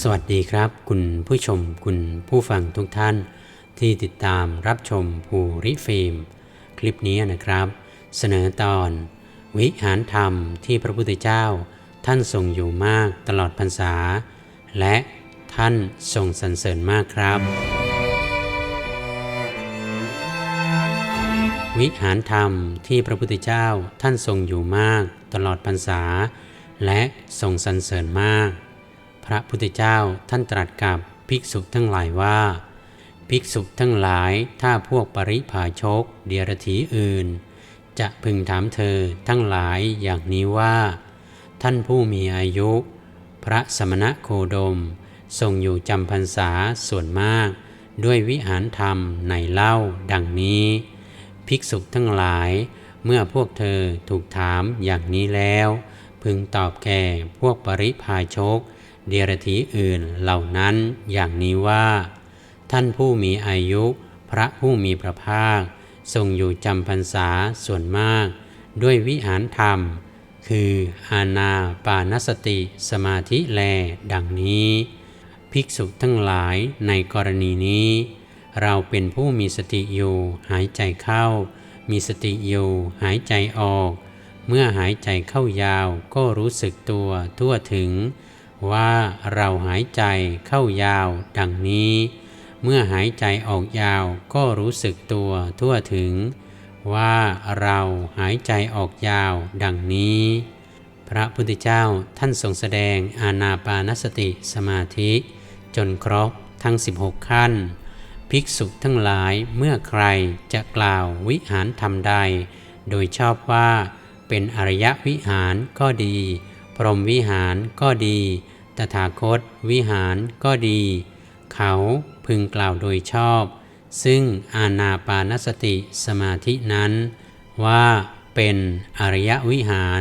สวัสดีครับ คุณผู้ชมคุณผู้ฟังทุกท่าน ที่ติดตามรับชมภูริฟิล์มคลิปนี้นะครับ เสนอตอน วิหารธรรมที่พระพุทธเจ้า ท่านทรงอยู่มากตลอดพรรษา และท่านทรงสรรเสริญมากครับ วิหารธรรมที่พระพุทธเจ้าท่านทรงอยู่มากตลอดพรรษา และทรงสรรเสริญมาก พระพุทธเจ้าท่านตรัสกับภิกษุทั้งหลายว่า ภิกษุทั้งหลายถ้าพวกปริภาชก เดียรถีอื่น จะพึงถามเธอทั้งหลายอย่างนี้ว่า ท่านผู้มีอายุ พระสมณะโคดม ทรงอยู่จำพรรษาส่วนมาก ด้วยวิหารธรรมในเล่าดังนี้ ภิกษุทั้งหลายเมื่อพวกเธอถูกถามอย่างนี้แล้ว พึงตอบแก่พวกปริพาชก เดียรถีอื่นเหล่านั้นอย่างนี้ว่า ท่านผู้มีอายุ พระผู้มีพระภาค ทรงอยู่จำพรรษาส่วนมาก ด้วยวิหารธรรม คืออาณาปานสติสมาธิแลดังนี้ ภิกษุทั้งหลายในกรณีนี้ เราเป็นผู้มีสติอยู่หายใจเข้า มีสติอยู่หายใจออก เมื่อหายใจเข้ายาวก็รู้สึกตัวทั่วถึง ว่าเราหายใจเข้ายาวดังนี้ เมื่อหายใจออกยาวก็รู้สึกตัวทั่วถึง ว่าเราหายใจออกยาวดังนี้ พระพุทธเจ้าท่านทรงแสดงอาณาปานสติสมาธิ จนครบทั้ง 16 ขั้น ภิกษุทั้งหลายเมื่อใครจะกล่าววิหารธรรมใด โดยชอบว่าเป็นอริยวิหารก็ดี พรหมวิหารก็ดี ตถาคต วิหารก็ดี เขาพึงกล่าวโดยชอบ ซึ่งอาณาปานสติสมาธินั้น ว่าเป็นอริยวิหาร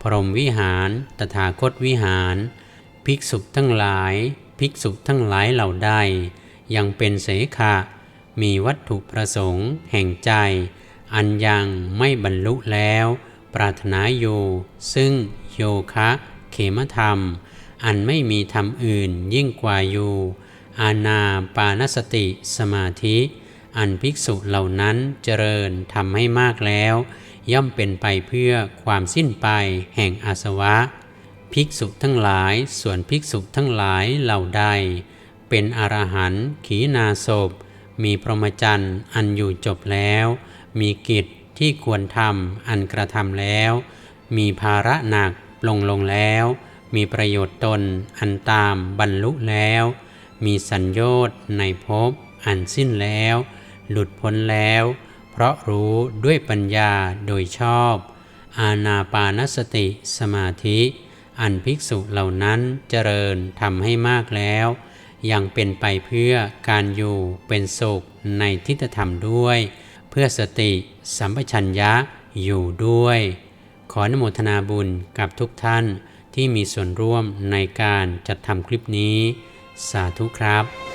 พรหมวิหาร ตถาคตวิหาร ภิกษุทั้งหลาย ภิกษุทั้งหลายเหล่าใด ยังเป็นเสขะ มีวัตถุประสงค์ แห่งใจ อันยังไม่บรรลุแล้ว ปรารถนาอยู่ ซึ่งโยคะเขมธรรม อันไม่มีธรรมอื่นยิ่งกว่าอยู่ อาณาปานสติสมาธิ อันภิกษุเหล่านั้นเจริญทำให้มากแล้ว ย่อมเป็นไปเพื่อความสิ้นไปแห่งอาสวะ ภิกษุทั้งหลายส่วนภิกษุทั้งหลายเหล่าใด เป็นอรหันต์ขีนาศพมีพรหมจรรย์อันอยู่จบแล้ว มีกิจ ที่ควรทำอันกระทำแล้ว มีภาระหนักปลงลงแล้ว มีประโยชน์ตนอันตามบรรลุแล้ว มีสัญโยชน์ในภพอันสิ้นแล้ว หลุดพ้นแล้ว เพราะรู้ด้วยปัญญาโดยชอบ อาณาปานสติสมาธิ อันภิกษุเหล่านั้นเจริญทำให้มากแล้ว ยังเป็นไปเพื่อการอยู่เป็นสุขในทิฏฐธรรมด้วย พื่อสติสัมปชัญญะอยู่ด้วย ขออนุโมทนาบุญกับทุกท่านที่มีส่วนร่วมในการจัดทำคลิปนี้ สาธุครับ